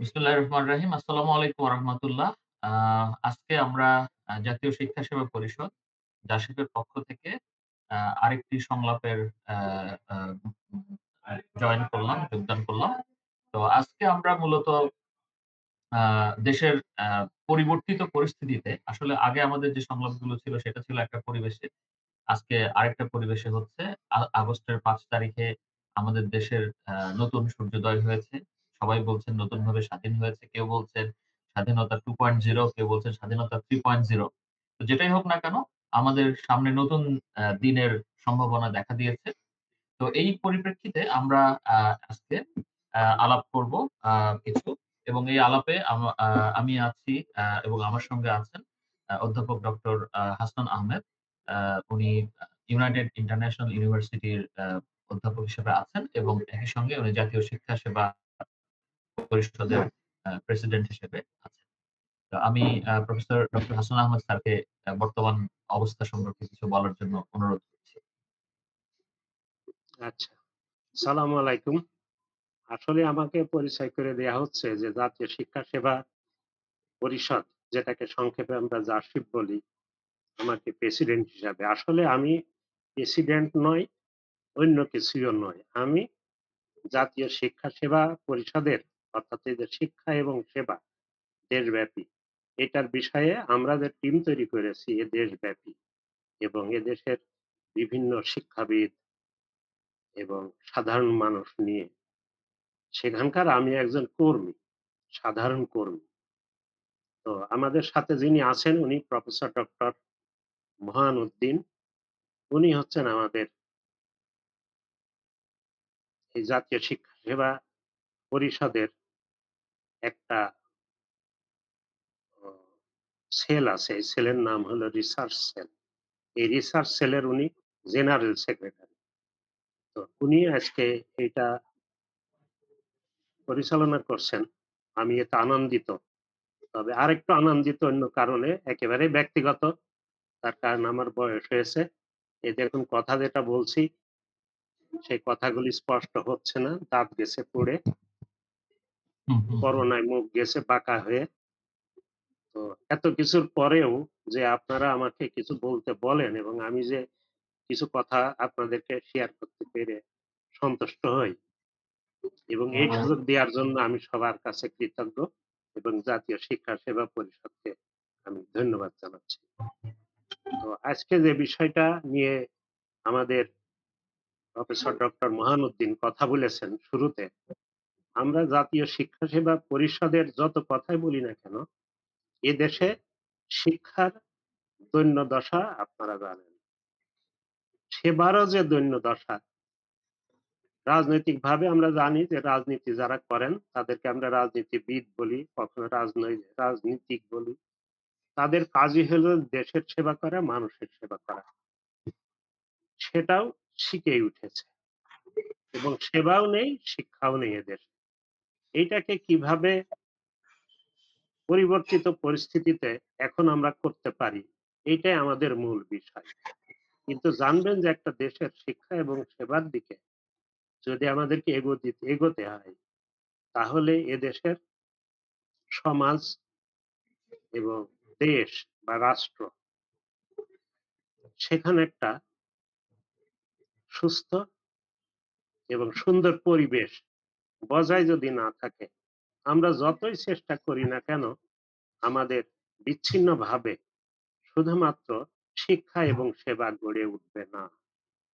বিসমিল্লাহির রহমানির রহিম। আসসালামু আলাইকুম রাহমাতুল্লাহ। আজকে আমরা জাতীয় শিক্ষা সেবা পরিষদ জাসিপের পক্ষ থেকে আরেকটি সংলাপের জয়েন করলাম, যোগদান করলাম। তো আজকে আমরা মূলত দেশের পরিবর্তিত পরিস্থিতিতে আসলে আগে আমাদের যে সংলাপগুলো ছিল সেটা ছিল একটা পরিবেশে। আজকে আরেকটা পরিবেশে হচ্ছে। আগস্টের পাঁচ তারিখে আমাদের দেশের নতুন সূর্যোদয় হয়েছে। সবাই বলছেন নতুন ভাবে স্বাধীন হয়েছে। কেউ বলছেন স্বাধীনতা 2.0 কেউ বলছেন স্বাধীনতা 3.0 তো যেটাই হোক না কেন, আমাদের সামনে নতুন দিনের সম্ভাবনা দেখা দিয়েছে। তো এই পরিপ্রেক্ষিতে আমরা আজকে আলাপ করব কিছু এবং এই আলাপে আম আছি এবং আমার সঙ্গে আছেন অধ্যাপক ডক্টর হাসান আহমেদ। উনি ইউনাইটেড ইন্টারন্যাশনাল ইউনিভার্সিটির অধ্যাপক হিসেবে আছেন এবং একই সঙ্গে উনি জাতীয় শিক্ষা সেবা পরিষদের প্রেসিডেন্ট হিসেবে আছেন। আমি প্রফেসর ডক্টর হাসান আহমেদ স্যারকে বর্তমান অবস্থা সম্পর্কে কিছু বলার জন্য অনুরোধ করছি। আচ্ছা। সালামু আলাইকুম। আসলে আমাকে পরিচয় করে দেয়া হচ্ছে যে জাতীয় শিক্ষা সেবা পরিষদ যেটাকে সংক্ষেপে আমরা জাসিপ বলি, আমাকে প্রেসিডেন্ট হিসাবে। আসলে আমি প্রেসিডেন্ট নই, অন্য কিছুও নয়। আমি জাতীয় শিক্ষা সেবা পরিষদের অর্থাৎ এই যে শিক্ষা এবং সেবা দেশব্যাপী এটার বিষয়ে আমরা যে টিম তৈরি করেছি এ দেশব্যাপী এবং এদেশের বিভিন্ন শিক্ষাবিদ এবং সাধারণ মানুষ নিয়ে সেখানকার আমি একজন কর্মী, সাধারণ কর্মী। তো আমাদের সাথে যিনি আছেন উনি প্রফেসর ডক্টর মহান উদ্দিন উনি হচ্ছেন আমাদের এই জাতীয় শিক্ষা সেবা পরিষদের একটা সেল আছে। এই সেলের নাম হলো রিসার্চ সেল। এই রিসার্চ সেলের উনি জেনারেল সেক্রেটারি। তো উনি আজকে এটা পরিচালনা করছেন। আমি এতে আনন্দিত। তবে আরেকটু আনন্দিত অন্য কারণে একেবারে ব্যক্তিগত। তার কারণ আমার বয়স হয়েছে। এই দেখুন কথা যেটা বলছি, সেই কথাগুলি স্পষ্ট হচ্ছে না। দাঁত গেছে পড়ে। করোনায় মুখ গেছে বাঁকা হয়ে। তো এত কিছুর পরেও যে আপনারা আমাকে কিছু বলতে বলেন এবং আমি যে কিছু কথা আপনাদেরকে শেয়ার করতে পেরে সন্তুষ্ট হই। এবং এই সুযোগ দেওয়ার জন্য আমি সবার কাছে কৃতজ্ঞ এবং জাতীয় শিক্ষা সেবা পরিষদকে আমি ধন্যবাদ জানাচ্ছি। তো আজকে যে বিষয়টা নিয়ে আমাদের প্রফেসর ডক্টর মহানুদ্দিন কথা বলেছেন শুরুতে, আমরা জাতীয় শিক্ষা সেবা পরিষদের যত কথাই বলি না কেন, এদেশে শিক্ষার দৈন্যদশা আপনারা জানেন। সেবারও যে দৈন্যদশা রাজনৈতিকভাবে আমরা জানি যে রাজনীতি যারা করেন তাদেরকে আমরা রাজনীতিবিদ বলি, কখনো রাজনৈ রাজনীতিক বলি। তাদের কাজই হলো দেশের সেবা করা, মানুষের সেবা করা। সেটাও শিখেই উঠেছে। এবং সেবাও নেই, শিক্ষাও নেই এদেশে। এইটাকে কীভাবে পরিবর্তিত পরিস্থিতিতে এখন আমরা করতে পারি, এটাই আমাদের মূল বিষয়। কিন্তু জানবেন যে একটা দেশের শিক্ষা এবং সেবার দিকে যদি আমাদেরকে এগোতে এগোতে হয়, তাহলে এদেশের সমাজ এবং দেশ বা রাষ্ট্র সেখানে একটা সুস্থ এবং সুন্দর পরিবেশ বজায় যদি না থাকে, আমরা যতই চেষ্টা করি না কেন, আমাদের বিচ্ছিন্নভাবে শুধুমাত্র শিক্ষা এবং সেবা গড়ে উঠবে না।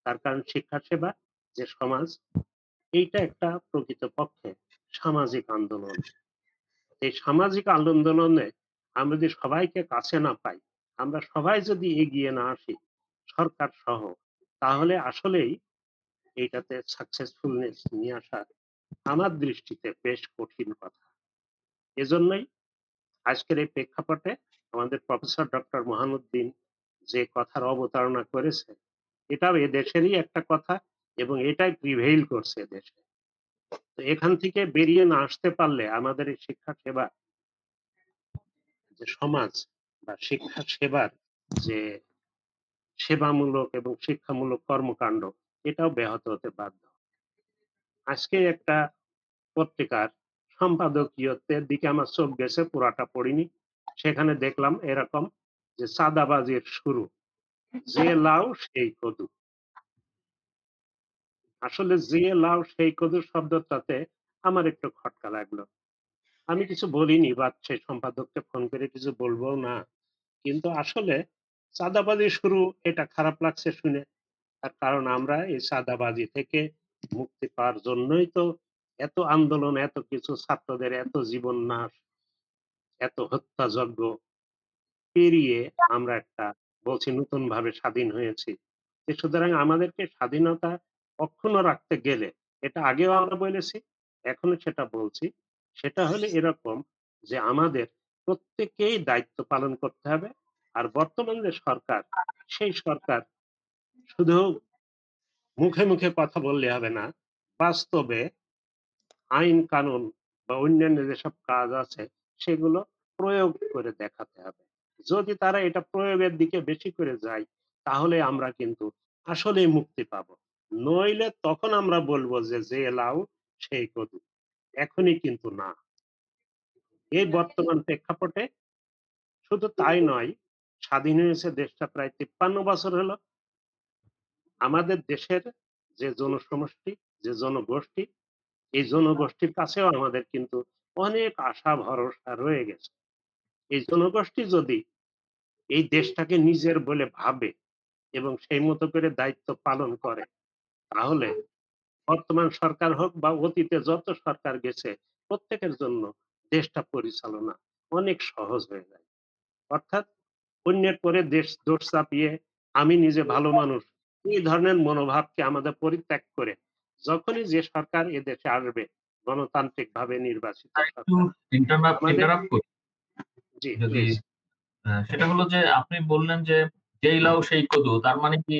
তার কারণ শিক্ষা সেবা যে সমাজ, এইটা একটা প্রকৃতপক্ষে সামাজিক আন্দোলন। এই সামাজিক আন্দোলনে আমরা যদি সবাইকে কাছে না পাই, আমরা সবাই যদি এগিয়ে না আসি, সরকার সহ, তাহলে আসলেই এইটাতে সাকসেসফুলনেস নিয়ে আসা আমার দৃষ্টিতে বেশ কঠিন কথা। এজন্যই আজকের এই প্রেক্ষাপটে আমাদের প্রফেসর ডক্টর মহানউদ্দিন যে কথার অবতারণা করেছে, এটাও এদেশেরই একটা কথা এবং এটাই প্রিভেইল করছে এদেশে। তো এখান থেকে বেরিয়ে না আসতে পারলে আমাদের এই শিক্ষা সেবা যে সমাজ বা শিক্ষা সেবার যে সেবামূলক এবং শিক্ষামূলক কর্মকাণ্ড এটাও ব্যাহত হতে বাধ্য। আজকে একটা পত্রিকার সম্পাদকীয়তের দিকে আমার চোখ গেছে, পুরাটা পড়িনি। সেখানে দেখলাম এরকম যে চাঁদাবাজির শুরু। যে লাউ সেই কদু। আসলে যে লাউ সেই কদু শব্দটাতে আমার একটু খটকা লাগল। আমি কিছু বলিনি, বা সেই সম্পাদককে ফোন করে কিছু বলবও না। কিন্তু আসলে চাঁদাবাজি শুরু, এটা খারাপ লাগছে শুনে। তার কারণ আমরা এই চাঁদাবাজি থেকে মুক্তি পাওয়ার জন্যই তো এত আন্দোলন, এত কিছু ছাত্রদের এত জীবন নাশ, এত হত্যাযজ্ঞ পেরিয়ে আমরা একটা বলছি নতুন ভাবে স্বাধীন হয়েছি। সুতরাং আমাদেরকে স্বাধীনতা অক্ষুণ্ণ রাখতে গেলে এটা আগেও আমরা বলেছি, এখনও সেটা বলছি। সেটা হলে এরকম যে আমাদের প্রত্যেকেই দায়িত্ব পালন করতে হবে। আর বর্তমান যে সরকার, সেই সরকার শুধু মুখে, মুখে কথা বললে হবে না। বাস্তবে আইন কানুন বা অন্যান্য যেসব কাজ আছে সেগুলো প্রয়োগ করে দেখাতে হবে। যদি তারা এটা প্রয়োগের দিকে বেশি করে যায় তাহলে আমরা কিন্তু আসলে মুক্তি পাব নইলে তখন আমরা বলব যে, যে লাউ সেই কদু। এখনই কিন্তু না। এই বর্তমান প্রেক্ষাপটে শুধু তাই নয়, স্বাধীন হয়েছে দেশটা প্রায় ৫৩ বছর হলো। আমাদের দেশের যে জনসমষ্টি, যে জনগোষ্ঠী, এই জনগোষ্ঠীর কাছেও আমাদের কিন্তু অনেক আশা ভরসা রয়ে গেছে। এই জনগোষ্ঠী যদি এই দেশটাকে নিজের বলে ভাবে এবং সেই মতো করে দায়িত্ব পালন করে, তাহলে বর্তমান সরকার হোক বা অতীতে যত সরকার গেছে প্রত্যেকের জন্য দেশটা পরিচালনা অনেক সহজ হয়ে যায়। অর্থাৎ অন্যের পরে দেশ দোষ চাপিয়ে আমি নিজে ভালো মানুষ এই ধরনের মনোভাবকে আমাদের পরিত্যাগ করে যখনই যে সরকার এদেশে আসবে নির্বাচিত যদি প্লিজ। আ সেটা হলো যে আপনি বললেন যে, "যেই লাউ সেই কদু।" তার মানে কি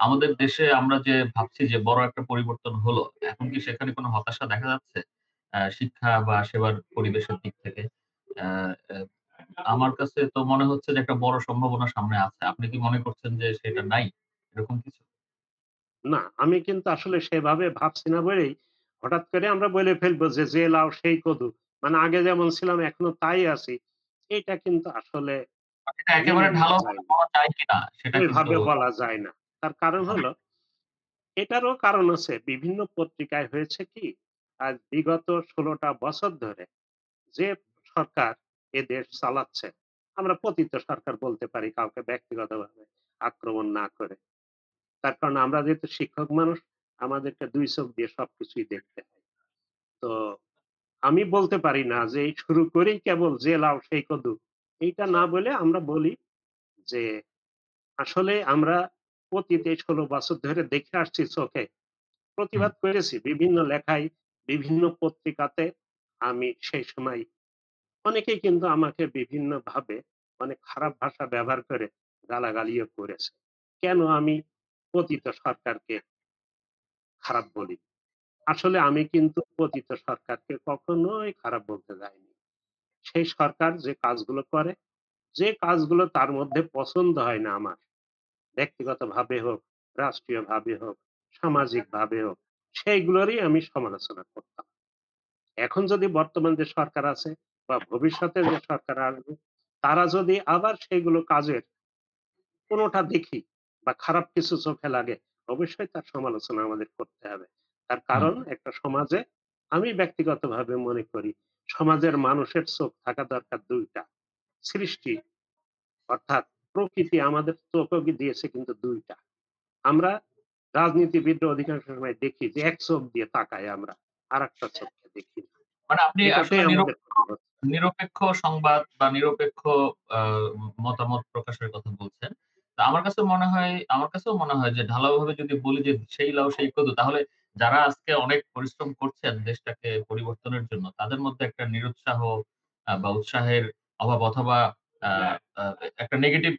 আমাদের দেশে আমরা যে ভাবছি যে বড় একটা পরিবর্তন হলো, এখন কি সেখানে কোনো হতাশা দেখা যাচ্ছে? শিক্ষা বা সেবার পরিবেশের দিক থেকে? আমার কাছে তো মনে হচ্ছে যে একটা বড় সম্ভাবনা সামনে আছে। আপনি কি মনে করছেন যে সেটা নাই? এরকম কিছু? না, আমি কিন্তু আসলে সেভাবে ভাবছি না বলেই হঠাৎ করে আমরা বলে ফেলব যে, "যে লাউ সেই কদু।" মানে আগে যেমন ছিলাম এখনও তাই আছি। এটা কিন্তু আসলে না। বলা যায় না। তার কারণ হলো এটারও কারণ আছে। বিভিন্ন পত্রিকায় হয়েছে কি আজ বিগত ১৬ টা বছর ধরে যে সরকার এ দেশ চালাচ্ছে, আমরা পতিত সরকার বলতে পারি কাউকে ব্যক্তিগতভাবে আক্রমণ না করে। তার কারণ আমরা যেহেতু শিক্ষক মানুষ, আমাদেরকে ২ চোখ দিয়ে সবকিছুই দেখতে হয়। তো আমি বলতে পারি না যে শুরু করেই কেবল যে লাউ সেই কদু। এইটা না বলে আমরা বলি যে আসলে আমরা অতীতে ১৬ বছর ধরে দেখে আসছি চোখে। প্রতিবাদ করেছি বিভিন্ন লেখায়, বিভিন্ন পত্রিকাতে আমি সেই সময় অনেকেই কিন্তু আমাকে বিভিন্নভাবে অনেক খারাপ ভাষা ব্যবহার করে গালাগালিও করেছে। কেন আমি পতিত সরকারকে খারাপ বলি? আসলে আমি কিন্তু পতিত সরকারকে কখনোই খারাপ বলতে যাইনি। সেই সরকার যে কাজগুলো করে, যে কাজগুলো তার মধ্যে পছন্দ হয় না আমার, ব্যক্তিগতভাবে হোক, রাষ্ট্রীয়ভাবে হোক, সামাজিকভাবে হোক, সেইগুলোরই আমি সমালোচনা করতাম। এখন যদি বর্তমান যে সরকার আছে বা ভবিষ্যতে যে সরকার আসবে, তারা যদি আবার সেইগুলো কাজের কোনোটা দেখি বা খারাপ কিছু চোখে লাগে, অবশ্যই তার সমালোচনা আমাদের করতে হবে। তার কারণ একটা সমাজে আমি ব্যক্তিগতভাবে মনে করি সমাজের মানুষের চোখ থাকা দরকার ২ টা। সৃষ্টি অর্থাৎ প্রকৃতি আমাদের চোখও দিয়েছে কিন্তু ২ টা। আমরা রাজনীতিবিদরা অধিকাংশ সময় দেখি যে এক চোখ দিয়ে তাকাই আমরা। আরেকটা চোখে দেখি না। মানে আপনি নিরপেক্ষ সংবাদ বা নিরপেক্ষ মতামত প্রকাশের কথা বলছেন। তো আমার কাছে মনে হয় আমার কাছেও মনে হয় যে ঢালাওভাবে যদি বলি যে সেই লাউ সেই কদু তাহলে যারা আজকে অনেক পরিশ্রম করছেন দেশটাকে পরিবর্তনের জন্য তাদের মধ্যে একটা নিরুৎসাহ বা উৎসাহের অভাব অথবা একটা নেগেটিভ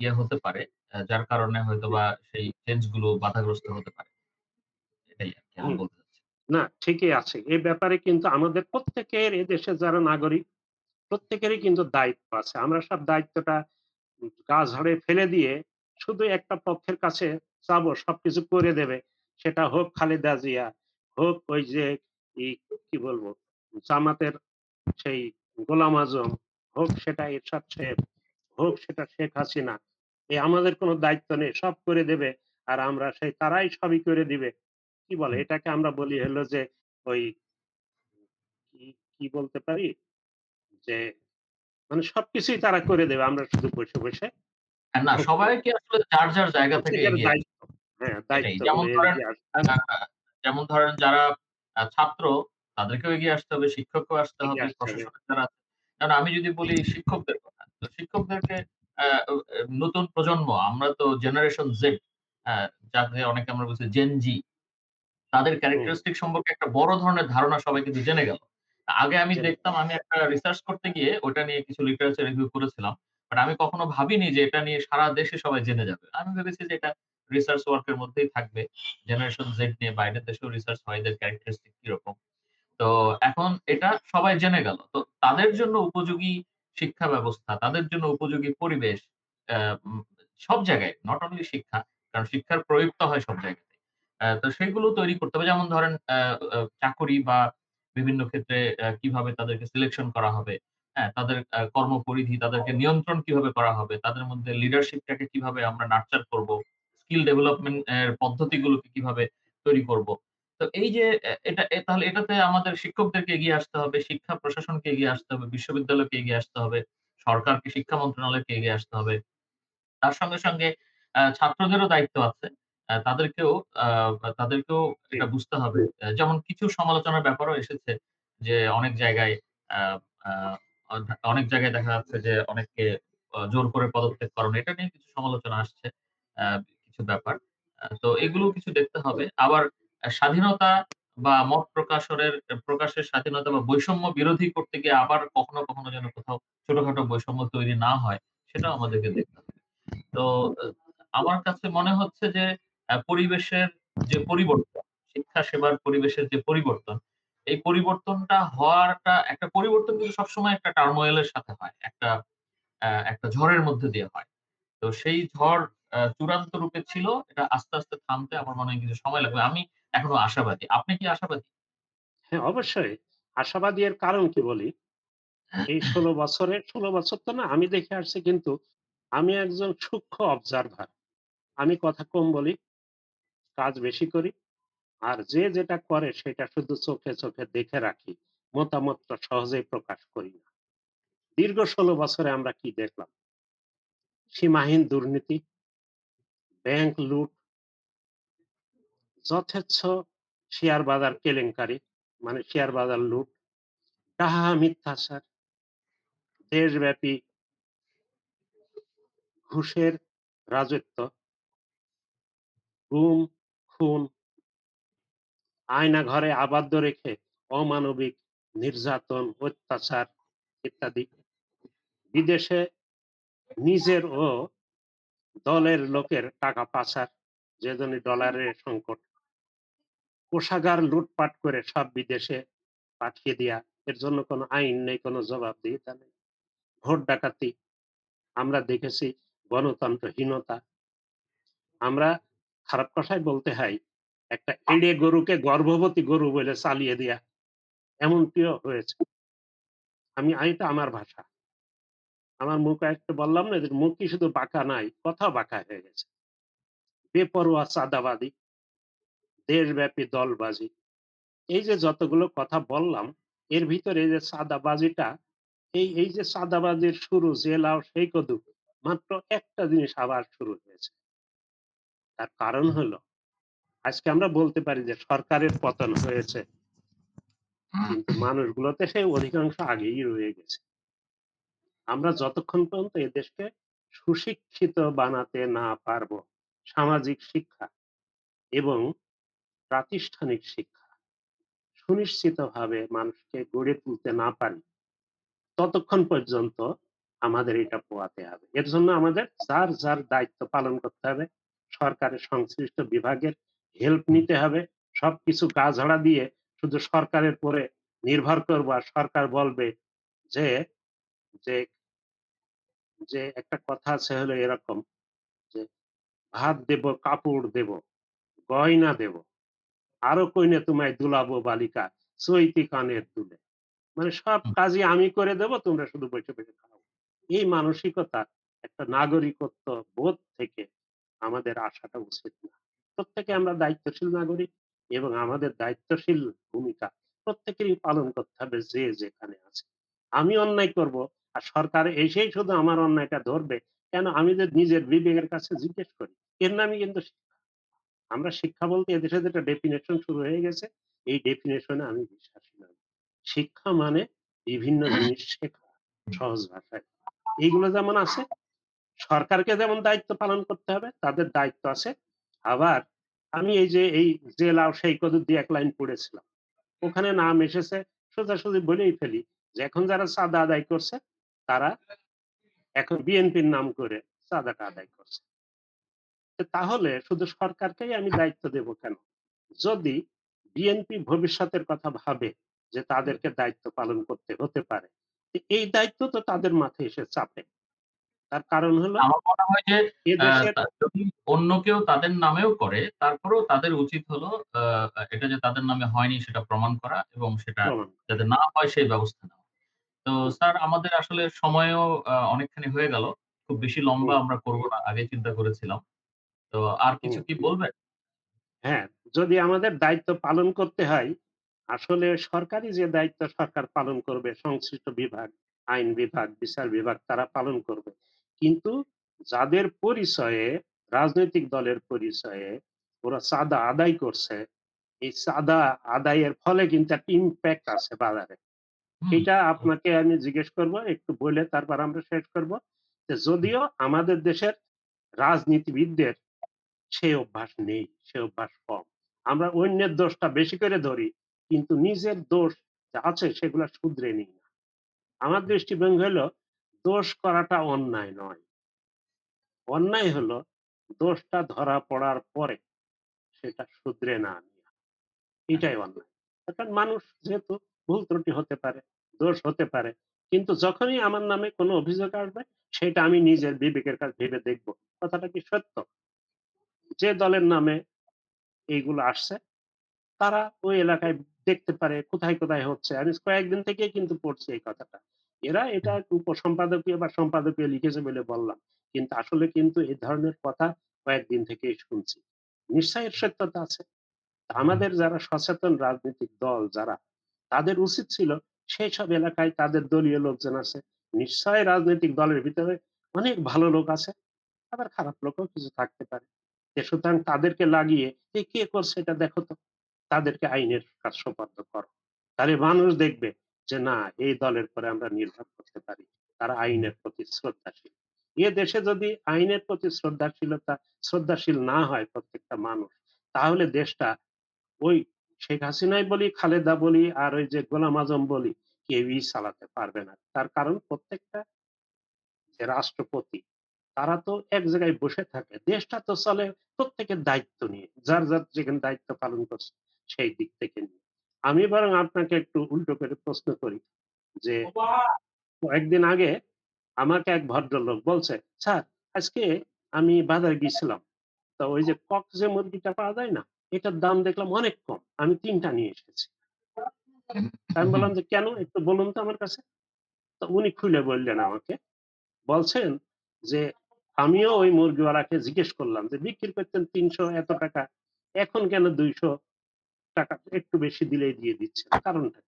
ইয়ে হতে পারে। যার কারণে হয়তোবা সেই চেঞ্জগুলো বাধাগ্রস্ত হতে পারে। এটাই আমি বলতে। না ঠিকই আছে। এ ব্যাপারে কিন্তু আমাদের প্রত্যেকের এদেশের যারা নাগরিক প্রত্যেকেরই কিন্তু দায়িত্ব আছে। আমরা সব দায়িত্বটা গা ঝাড়ে ফেলে দিয়ে শুধু একটা পক্ষের কাছে চাবো সবকিছু করে দেবে। সেটা হোক খালেদা জিয়া, হোক ওই যে কি বলব জামাতের সেই গোলাম আজম হোক সেটা এরশাদ সাহেব, হোক সেটা শেখ হাসিনা। এ আমাদের কোনো দায়িত্ব নেই। সব করে দেবে। আর আমরা সেই তারাই সবই করে দিবে। কি বলে? এটাকে আমরা বলি হলো যে ওই কি বলতে পারি? যে মানে সবকিছুই তারা করে দেবে। আমরা শুধু বসে, বসে না। সবাইকে আসলে যার, যার জায়গা থেকে। হ্যাঁ, যেমন ধরেন। যেমন ধরেন যারা ছাত্র তাদেরকেও এগিয়ে আসতে হবে, শিক্ষককেও আসতে হবে, প্রশাসনের যারা কারণ আমি যদি বলি শিক্ষকদের কথা, তো শিক্ষকদেরকে নতুন প্রজন্ম আমরা তো জেনারেশন জেড যাকে অনেকে আমরা বলছি জেন জি তাদের ক্যারেক্টারিস্টিক সম্পর্কে একটা বড় ধরনের ধারণা সবাই কিন্তু জেনে গেল। আগে আমি দেখতাম আমি একটা রিসার্চ করতে গিয়ে ওটা নিয়ে কিছু লিটারেচার রিভিউ করেছিলাম। বাট আমি কখনো ভাবিনি যে এটা নিয়ে সারা দেশে সবাই জেনে যাবে। আমি ভেবেছি যে এটা রিসার্চ ওয়ার্ক এর মধ্যেই থাকবে। জেনারেশন জেড নিয়ে বাইরের দেশেও রিসার্চ হয় এদের ক্যারেক্টারিস্টিক কীরকম। তো এখন এটা সবাই জেনে গেল। তো তাদের জন্য উপযোগী শিক্ষা ব্যবস্থা, তাদের জন্য উপযোগী পরিবেশ সব জায়গায় নট অনলি শিক্ষা। কারণ শিক্ষার প্রয়োগটা হয় সব জায়গায়। তো সেগুলো তৈরি করতে হবে। যেমন ধরেন চাকুরি বা বিভিন্ন ক্ষেত্রে কীভাবে তাদেরকে সিলেকশন করা হবে, হ্যাঁ? তাদের কর্মপরিধি, তাদেরকে নিয়ন্ত্রণ কীভাবে করা হবে, তাদের মধ্যে লিডারশিপটাকে কীভাবে আমরা নার্চার করব, স্কিল ডেভেলপমেন্ট এর পদ্ধতিগুলোকে কীভাবে তৈরি করব। তো এই যে এটা তাহলে এটাতে আমাদের শিক্ষকদেরকে এগিয়ে আসতে হবে, শিক্ষা প্রশাসনকে এগিয়ে আসতে হবে, বিশ্ববিদ্যালয়কে এগিয়ে আসতে হবে, সরকারকে শিক্ষা মন্ত্রণালয়কে এগিয়ে আসতে হবে। তার সঙ্গে, সঙ্গে ছাত্রদেরও দায়িত্ব আছে। তাদেরকেও তাদেরকেও এটা বুঝতে হবে। যেমন কিছু সমালোচনার ব্যাপারও এসেছে যে অনেক জায়গায় অনেক জায়গায় দেখা যাচ্ছে যে অনেককে জোর করে পদত্যাগ করানো। এটা নিয়ে কিছু সমালোচনা আসছে। কিছু ব্যাপার। তো এগুলো কিছু দেখতে হবে। আবার স্বাধীনতা বা মত প্রকাশনের প্রকাশের স্বাধীনতা বা বৈষম্য বিরোধী করতে গিয়ে আবার কখনো, কখনো যেন কোথাও ছোটখাটো বৈষম্য তৈরি না হয় সেটাও আমাদেরকে দেখতে হবে। তো আমার কাছে মনে হচ্ছে যে পরিবেশের যে পরিবর্তন, শিক্ষা সেবার পরিবেশের যে পরিবর্তন, এই পরিবর্তনটা হওয়ারটা একটা পরিবর্তন কিন্তু সবসময় একটা টার্মোইল এর সাথে হয়। একটা একটা ঝড়ের মধ্যে দিয়ে হয়। তো সেই ঝড় চূড়ান্ত রূপে ছিল। এটা আস্তে, আস্তে থামতে আমার মনে হয় কিছু সময় লাগবে। আমি এখনও আশাবাদী। আপনি কি আশাবাদী? হ্যাঁ, অবশ্যই। আশাবাদী এর কারণ কি বলি? এই ১৬ বছরে ১৬ বছর তো না আমি দেখে আসছি কিন্তু আমি একজন সূক্ষ্ম অবজার্ভার। আমি কথা কম বলি, কাজ বেশি করি। আর যে যেটা করে সেটা শুধু চোখে, চোখে দেখে রাখি। মতামতটা সহজেই প্রকাশ করি না। দীর্ঘ ১৬ বছরে আমরা কি দেখলাম? সীমাহীন দুর্নীতি, ব্যাংক লুট, যথেচ্ছ শেয়ার বাজার কেলেঙ্কারি, মানে শেয়ার বাজার লুট, ডাহা মিথ্যাচার, দেশব্যাপী ঘুষের রাজত্ব, গুম, খুন, আয়না ঘরে আবদ্ধ রেখে অমানবিক নির্যাতন, অত্যাচার ইত্যাদি। বিদেশে নিজের ও দলের লোকের টাকা পাচার, যেজন্য ডলারের সংকট। কোষাগার লুটপাট করে সব বিদেশে পাঠিয়ে দেয়া। এর জন্য কোনো আইন নেই, কোনো জবাবদিহিতা নেই। ভোট ডাকাতি, আমরা দেখেছি গণতন্ত্রহীনতা। আমরা খারাপ কথায় বলতে হয়, একটা এড়ে গরুকে গর্ভবতী গরু বলে চালিয়ে দেয়া। এমনটিও হয়েছে। আমি আ এটা আমার ভাষা। আমার মুখ একটু বললাম না যে মুখই শুধু বাঁকা নাই, কথাও বাঁকা হয়ে গেছে। বেপরোয়া চাঁদাবাজি, দেশব্যাপী দলবাজি। এই যে যতগুলো কথা বললাম, এর ভিতরে এই যে চাঁদাবাজিটা, এই, এই যে চাঁদাবাজির শুরু লাউ সেই কদু, মাত্র একটা জিনিস আবার শুরু হয়েছে। তার কারণ হলো, আজকে আমরা বলতে পারি যে সরকারের পতন হয়েছে। কিন্তু মানুষগুলোতে সেই অধিকাংশ আগেই রয়ে গেছে। আমরা যতক্ষণ পর্যন্ত এ দেশকে সুশিক্ষিত বানাতে না পারব, সামাজিক শিক্ষা এবং প্রাতিষ্ঠানিক শিক্ষা সুনিশ্চিতভাবে মানুষকে গড়ে তুলতে না পারি, ততক্ষণ পর্যন্ত আমাদের এটা পোয়াতে হবে। এর জন্য আমাদের যার, যার দায়িত্ব পালন করতে হবে। সরকারের সংশ্লিষ্ট বিভাগের হেল্প নিতে হবে। সবকিছু গা ঝাড়া দিয়ে শুধু সরকারের উপরে নির্ভর করব আর সরকার বলবে যে, যে যে একটা কথা আছে হলো এরকম যে, "ভাত দেব, কাপড় দেব, গয়না দেব, আরও কইনে তোমায় দুলাবো বালিকা, চৈতি কানের দুলে।" মানে সব কাজই আমি করে দেব তোমরা শুধু বসে, বসে খাও। এই মানসিকতা একটা নাগরিকত্ব বোধ থেকে আমাদের আসাটা উচিত না। প্রত্যেকে আমরা দায়িত্বশীল নাগরিক এবং আমাদের দায়িত্বশীল ভূমিকা প্রত্যেকেরই পালন করতে হবে যে যেখানে আছে। আমি অন্যায় করব আর সরকার এসেই শুধু আমার অন্যায়টা ধরবে, কেন আমি যে নিজের বিবেকের কাছে জিজ্ঞেস করি। এর নামই কিন্তু শিক্ষা। আমরা শিক্ষা বলতে এদেশে যেটা ডেফিনেশন শুরু হয়ে গেছে, এই ডেফিনিশন আমি বিশ্বাসী নই। শিক্ষা মানে বিভিন্ন জিনিস শেখা সহজ ভাষায়। এইগুলো যেমন আছে, সরকারকে যেমন দায়িত্ব পালন করতে হবে, তাদের দায়িত্ব আছে। আবার আমি এই যে এই লাউ সেই কদু দিয়ে এক লাইন পড়েছিলাম। ওখানে নাম এসেছে সোজাসুজি বলেই ফেলি যে এখন যারা চাঁদা আদায় করছে তারা এখন বিএনপির নাম করে চাঁদাটা আদায় করছে। তাহলে শুধু সরকারকেই আমি দায়িত্ব দেব কেন? যদি বিএনপি ভবিষ্যতের কথা ভাবে যে তাদেরকে দায়িত্ব পালন করতে হতে পারে। এই দায়িত্ব তো তাদের মাথায় এসে চাপে। তার কারণ হলো আমার মনে হয় যে যদি অন্য কেউ তাদের নামেও করে, তারপরেও তাদের উচিত হলো এটা যে তাদের নামে হয়নি সেটা প্রমাণ করা এবং সেটা যাতে না হয় সেই ব্যবস্থা নেওয়া। তো স্যার আমাদের আসলে সময়ও অনেকখানি হয়ে গেল। খুব বেশি লম্বা আমরা করব না। আগে চিন্তা করেছিলাম। তো আর কিছু কি বলবেন? হ্যাঁ, যদি আমাদের দায়িত্ব পালন করতে হয়, আসলে সরকারি যে দায়িত্ব সরকার পালন করবে, সংশ্লিষ্ট বিভাগ, আইন বিভাগ, বিচার বিভাগ তারা পালন করবে। কিন্তু যাদের পরিচয়ে, রাজনৈতিক দলের পরিচয়ে ওরা চাঁদা আদায় করছে, এই চাঁদা আদায়ের ফলে কিন্তু একটা ইমপ্যাক্ট আছে বাজারে। এটা আপনাকে আমি জিজ্ঞেস করব, একটু বলে তারপর আমরা শেষ করব। যে যদিও আমাদের দেশের রাজনীতিবিদদের সেই অভ্যাস নেই, সে অভ্যাস কম। আমরা অন্যের দোষটা বেশি করে ধরি, কিন্তু নিজের দোষ যা আছে সেগুলা শুধরে নিই না। আমার দৃষ্টিভঙ্গি হলো দোষ করাটা অন্যায় নয়। অন্যায় হলো দোষটা ধরা পড়ার পরে সেটা শুধরে না নেয়া। হ্যাঁ, এটাই অন্যায়। অর্থাৎ মানুষ যেহেতু ভুল ত্রুটি হতে পারে, দোষ হতে পারে। কিন্তু যখনই আমার নামে কোনো অভিযোগ আসবে সেটা আমি নিজের বিবেকের কাছে ভেবে দেখব। কথাটা কি সত্য? যে দলের নামে এইগুলো আসছে তারা ওই এলাকায় দেখতে পারে কোথায়, কোথায় হচ্ছে। আমি কয়েকদিন থেকেই কিন্তু পড়ছি এই কথাটা। এরা এটা উপসম্পাদকীয় বা সম্পাদকীয় লিখেছে বলে বললাম। কিন্তু আসলে কিন্তু এই ধরনের কথা কয়েকদিন থেকেই শুনছি। নিশ্চয়ই এর সত্যতা আছে। আমাদের যারা সচেতন রাজনৈতিক দল যারা, তাদের উচিত ছিল সেইসব এলাকায় তাদের দলীয় লোকজন আছে। নিশ্চয় রাজনৈতিক দলের ভিতরে অনেক ভালো লোক আছে। আবার খারাপ লোকও কিছু থাকতে পারে। সুতরাং তাদেরকে লাগিয়ে, "এ কে করছে এটা দেখো তো।" তাদেরকে আইনের কাজ সোপর্দ করো। তাহলে মানুষ দেখবে যে না এই দলের পরে আমরা নির্ভর করতে পারি। তারা আইনের প্রতি শ্রদ্ধাশীল। এ দেশে যদি আইনের প্রতি শ্রদ্ধাশীলতা শ্রদ্ধাশীল না হয় প্রত্যেকটা মানুষ, তাহলে দেশটা ওই শেখ হাসিনাই বলি, খালেদা বলি আর ওই যে গোলাম আজম বলি কেউই চালাতে পারবে না। তার কারণ প্রত্যেকটা যে রাষ্ট্রপতি তারা তো এক জায়গায় বসে থাকে। দেশটা তো চলে প্রত্যেকের দায়িত্ব নিয়ে। যার, যার যেখানে দায়িত্ব পালন করছে সেই দিক থেকে নিয়ে। আমি বরং আপনাকে একটু উল্টো করে প্রশ্ন করি যে কয়েকদিন আগে আমাকে এক ভদ্রলোক বলছে, "স্যার আজকে আমি বাজারে গিয়েছিলাম। তো ওই যে কক যে মুরগিটা পাওয়া যায় না? এটার দাম দেখলাম অনেক কম। আমি তিনটা নিয়ে এসেছি।" আমি বললাম যে, "কেন? একটু বলুন তো আমার কাছে।" তো উনি খুলে বললেন আমাকে। বলছেন যে, "আমিও ওই মুরগিওয়ালাকে জিজ্ঞেস করলাম যে, বিক্রি করতেন ৩০০ এত টাকা। এখন কেন ২০০ টাকা একটু বেশি দিলেই দিয়ে দিচ্ছে কারণটা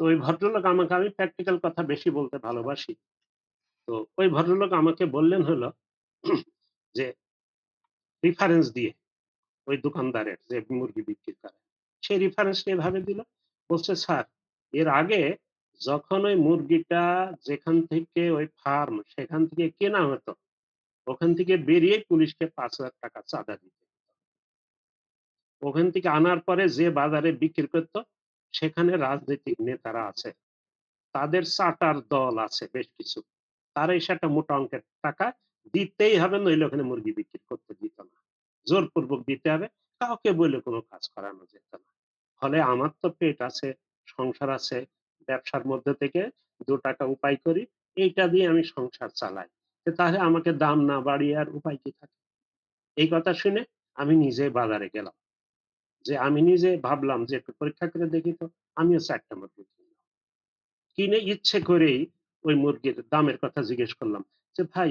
তো ওই ভদ্রলোক আমাকে আমি প্র্যাকটিক্যাল কথা বেশি বলতে ভালোবাসি। তো ওই ভদ্রলোক আমাকে বললেন হলো যে, রেফারেন্স দিয়ে ওই দোকানদারের যে মুরগি বিক্রি করে। সেই রেফারেন্সটা এভাবে দিল। বলছে, "স্যার এর আগে যখন ওই মুরগিটা যেখান থেকে ওই ফার্ম সেখান থেকে কেনা হতো ওখান থেকে বেরিয়ে পুলিশকে ৳৫,০০০ চাঁদা দিত। ওখান থেকে আনার পরে যে বাজারে বিক্রি করত, সেখানে রাজনৈতিক নেতারা আছে। তাদের চাটার দল আছে বেশ কিছু। তারা এসে একটা মোটা অঙ্কের টাকা দিতেই হবে নইলে ওখানে মুরগি বিক্রি করতে দিত না। জোরপূর্বক দিতে হবে। কাউকে বলে কোনো কাজ করানো যেত না। ফলে আমার তো পেট আছে, সংসার আছে। ব্যবসার মধ্যে থেকে ৳২ উপায় করি। এইটা দিয়ে আমি সংসার চালাই। তাহলে আমাকে দাম না বাড়িয়ে আর উপায় কি থাকে? এই কথা শুনে আমি নিজে বাজারে গেলাম। যে আমি নিজে ভাবলাম যে একটু পরীক্ষা করে দেখি তো, আমিও ৪ টা মুরগি কিনলাম। কিনে ইচ্ছে করেই ওই মুরগির দামের কথা জিজ্ঞেস করলাম যে, "ভাই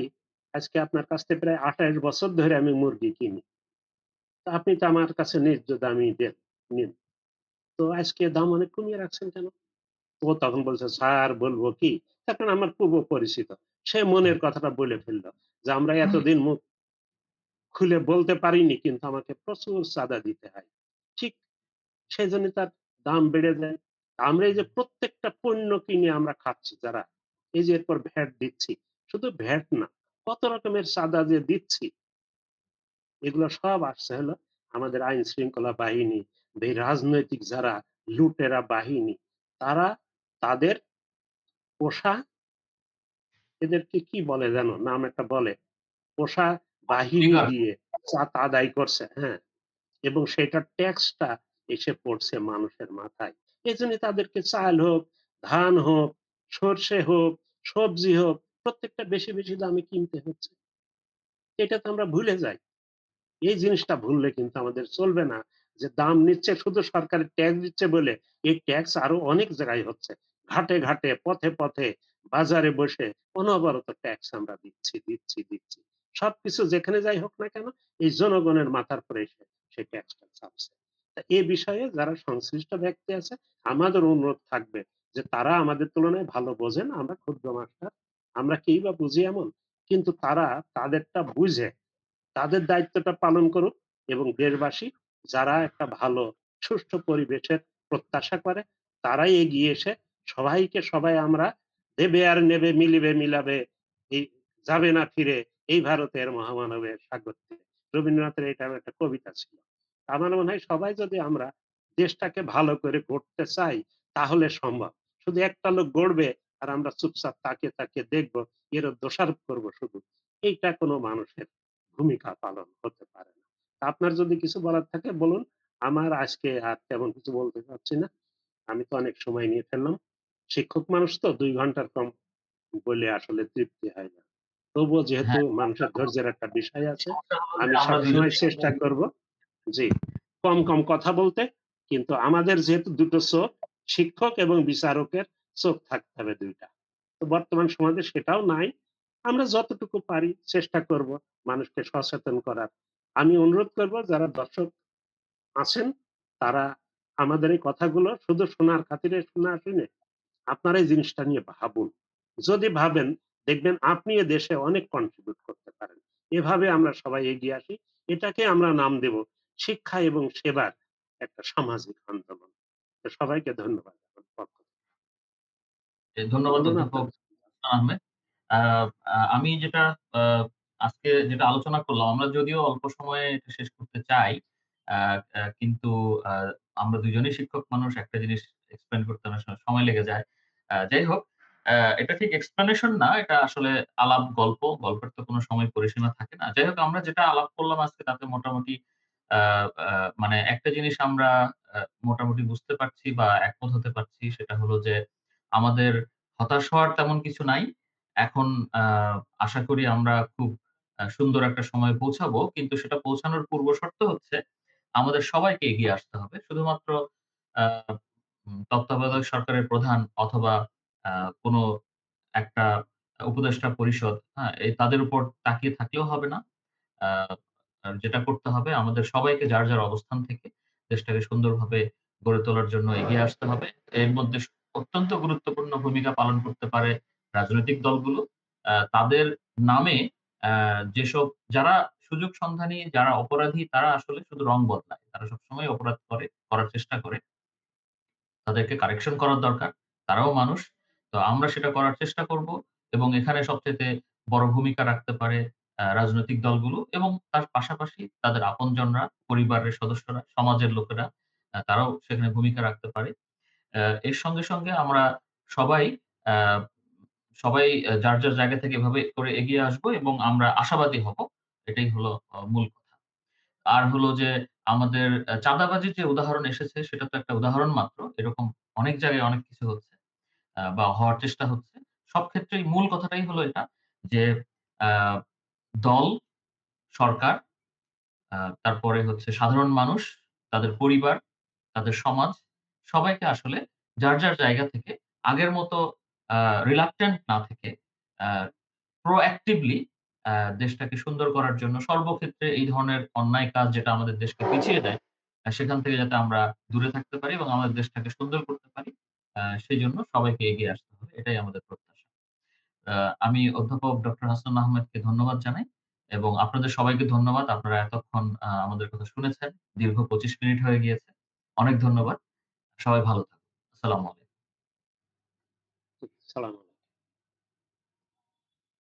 আজকে আপনার কাছ থেকে প্রায় ২৮ বছর ধরে আমি মুরগি কিনি। তো আপনি তো আমার কাছে ন্যায্য দামই দেন নিন। তো আজকে দাম অনেক কমিয়ে রাখছেন কেন?" ও তখন বলছে, "স্যার বলব কি?" তখন আমার পূর্ব পরিচিত। সে মনের কথাটা বলে ফেলল যে, "আমরা এতদিন মুখ খুলে বলতে পারিনি কিন্তু আমাকে প্রচুর চাঁদা দিতে হয়।" ঠিক সেজন্য তার দাম বেড়ে যায়। আমরা এই যে প্রত্যেকটা পণ্য কিনে আমরা খাচ্ছি যারা, এই যে এরপর ভ্যাট দিচ্ছি। শুধু ভ্যাট না, কত রকমের চাঁদা যে দিচ্ছি এগুলো সব আসছে হলো আমাদের আইন শৃঙ্খলা বাহিনী, রাজনৈতিক যারা লুটেরা বাহিনী, তারা তাদের পোষা এদেরকে কি বলে যেন? নাম একটা বলে। পোষা বাহিনী দিয়ে চাঁদা আদায় করছে, হ্যাঁ? এবং সেটার ট্যাক্সটা এসে পড়ছে মানুষের মাথায়। এজন্য তাদেরকে চাল হোক, ধান হোক, সরষে হোক, সবজি হোক, প্রত্যেকটা বেশি, বেশি দামে কিনতে হচ্ছে। এটা তো আমরা ভুলে যাই। এই জিনিসটা ভুললে কিন্তু আমাদের চলবে না। যে দাম নিচ্ছে শুধু সরকারের ট্যাক্স দিচ্ছে বলে, এই ট্যাক্স আরও অনেক জায়গায় হচ্ছে। ঘাটে, ঘাটে, পথে, পথে, বাজারে বসে অনবরত ট্যাক্স আমরা দিচ্ছি, দিচ্ছি, দিচ্ছি। সবকিছু যেখানে যাই হোক না কেন, এই জনগণের মাথার উপরে এসে সেই ট্যাক্সটা চাপছে। তা এ বিষয়ে যারা সংশ্লিষ্ট ব্যক্তি আছে, আমাদের অনুরোধ থাকবে যে তারা আমাদের তুলনায় ভালো বোঝেন। আমরা ক্ষুদ্র মাস্টার। আমরা কেই বা বুঝি এমন? কিন্তু তারা তাদেরটা বুঝে তাদের দায়িত্বটা পালন করুক এবং দেশবাসী যারা একটা ভালো সুষ্ঠু পরিবেশের প্রত্যাশা করে তারাই এগিয়ে এসে সবাইকে সবাই আমরা দেবে আর নেবে মিলিবে মিলাবে এই যাবে না ফিরে এই ভারতের মহামানবের স্বাগত্যে রবীন্দ্রনাথের এটা একটা কবিতা ছিল আমার মনে হয় সবাই যদি আমরা দেশটাকে ভালো করে গড়তে চাই, তাহলে সম্ভব শুধু একটা লোক গড়বে আর আমরা চুপচাপ তাকে তাকে দেখব এর দোষারোপ করব শুধু এইটা কোনো মানুষের ভূমিকা পালন হতে পারে না। আপনার যদি কিছু বলার থাকে বলুন। আমার আজকে আর তেমন কিছু বলতে চাচ্ছি না। আমি তো অনেক সময় নিয়ে ফেললাম। শিক্ষক মানুষ তো দুই ঘণ্টার কম বলে আসলে তৃপ্তি হয় না। তবুও যেহেতু হ্যাঁ, মানুষের ধৈর্যের একটা বিষয় আছে, আমি সবসময় চেষ্টা করব জি, কম, কম কথা বলতে। কিন্তু আমাদের যেহেতু ২ টো চোখ, শিক্ষক এবং বিচারকের চোখ থাকতে হবে ২ টা। তো বর্তমান সমাজে সেটাও নাই। আমরা যতটুকু পারি চেষ্টা করব মানুষকে সচেতন করার। আমি অনুরোধ করব যারা দর্শক আছেন, তারা আমাদের এই কথাগুলো শুধু শোনার খাতিরে শোনা শুনে আপনারা এই জিনিসটা নিয়ে ভাবুন। যদি ভাবেন দেখবেন আপনি এ দেশে অনেক কন্ট্রিবিউট করতে পারেন। এভাবে আমরা সবাই এগিয়ে আসি। এটাকে আমরা নাম দেব শিক্ষা এবং সেবার একটা সামাজিক আন্দোলন। সবাইকে ধন্যবাদ ধন্যবাদ আহমেদ। আমি যেটা আজকে যেটা আলোচনা করলাম, আমরা যদিও অল্প সময়ে এটা শেষ করতে চাই। কিন্তু আমরা দুজনেই শিক্ষক মানুষ। একটা জিনিস এক্সপ্লেইন করতে অনেক সময় লেগে যায়। যাই হোক, এটা ঠিক এক্সপ্লেনেশন না। এটা আসলে আলাপ গল্প। গল্পের তো কোনো সময় পরিসীমা থাকে না। যাই হোক, আমরা যেটা আলাপ করলাম আজকে, তাতে মোটামুটি মানে একটা জিনিস আমরা মোটামুটি বুঝতে পারছি বা একমত হতে পারছি, সেটা হলো যে আমাদের হতাশ হওয়ার তেমন কিছু নাই। এখন আশা করি আমরা খুব সুন্দর একটা সময় পৌঁছাবো। কিন্তু সেটা পৌঁছানোর পূর্ব শর্ত হচ্ছে আমাদের সবাইকে এগিয়ে আসতে হবে। শুধুমাত্র তত্ত্বাবধায়ক সরকারের প্রধান অথবা কোনো একটা উপদেষ্টা পরিষদ, হ্যাঁ? এই তাদের উপর তাকিয়ে থাকলেও হবে না। যেটা করতে হবে আমাদের সবাইকে যার, যার অবস্থান থেকে দেশটাকে সুন্দরভাবে গড়ে তোলার জন্য এগিয়ে আসতে হবে। এর মধ্যে অত্যন্ত গুরুত্বপূর্ণ ভূমিকা পালন করতে পারে রাজনৈতিক দলগুলো। তাদের নামে যেসব যারা সুযোগ সন্ধানী, যারা অপরাধী তারা আসলে শুধু রং বদলায়। তারা সবসময় অপরাধ করে, করার চেষ্টা করে। তাদেরকে কারেকশন করার দরকার। তারাও মানুষ। তো আমরা সেটা করার চেষ্টা করব এবং এখানে সবচাইতে বড় ভূমিকা রাখতে পারে রাজনৈতিক দলগুলো এবং তার পাশাপাশি তাদের আপনজনরা, পরিবারের সদস্যরা, সমাজের লোকেরা তারাও সেখানে ভূমিকা রাখতে পারে। এর সঙ্গে, সঙ্গে আমরা সবাই সবাই যার, যার জায়গা থেকে এভাবে করে এগিয়ে আসব এবং আমরা আশাবাদী হব। এটাই হলো মূল কথা। আর হলো যে আমাদের চাঁদাবাজির যে উদাহরণ এসেছে সেটা তো একটা উদাহরণ মাত্র। এরকম অনেক জায়গায় অনেক কিছু হচ্ছে বা হওয়ার চেষ্টা হচ্ছে। সব ক্ষেত্রেই মূল কথাটাই হলো এটা যে দল, সরকার, তারপরে হচ্ছে সাধারণ মানুষ, তাদের পরিবার, তাদের সমাজ সবাইকে আসলে যার, যার জায়গা থেকে আগের মতো reluctant না থেকে আ দেশটাকে সুন্দর করার জন্য সর্বক্ষেত্রে এই ধরনের অন্যায় কাজ যেটা আমাদের দেশকে পিছিয়ে দেয়, সেখান থেকে যাতে আমরা দূরে থাকতে পারি এবং আমাদের দেশটাকে সুন্দর করতে পারি, আ সেজন্য সবাইকে এগিয়ে আসতে হবে। এটাই আমাদের প্রত্যাশা। আমি অধ্যাপক ডক্টর হাসান আহমেদকে ধন্যবাদ জানাই এবং আপনাদের সবাইকে ধন্যবাদ। আপনারা এতক্ষণ আমাদের কথা শুনেছেন। দীর্ঘ ২৫ মিনিট হয়ে গিয়েছে। অনেক ধন্যবাদ। সবাই ভালো থাকুন। আসসালামু আলাইকুম।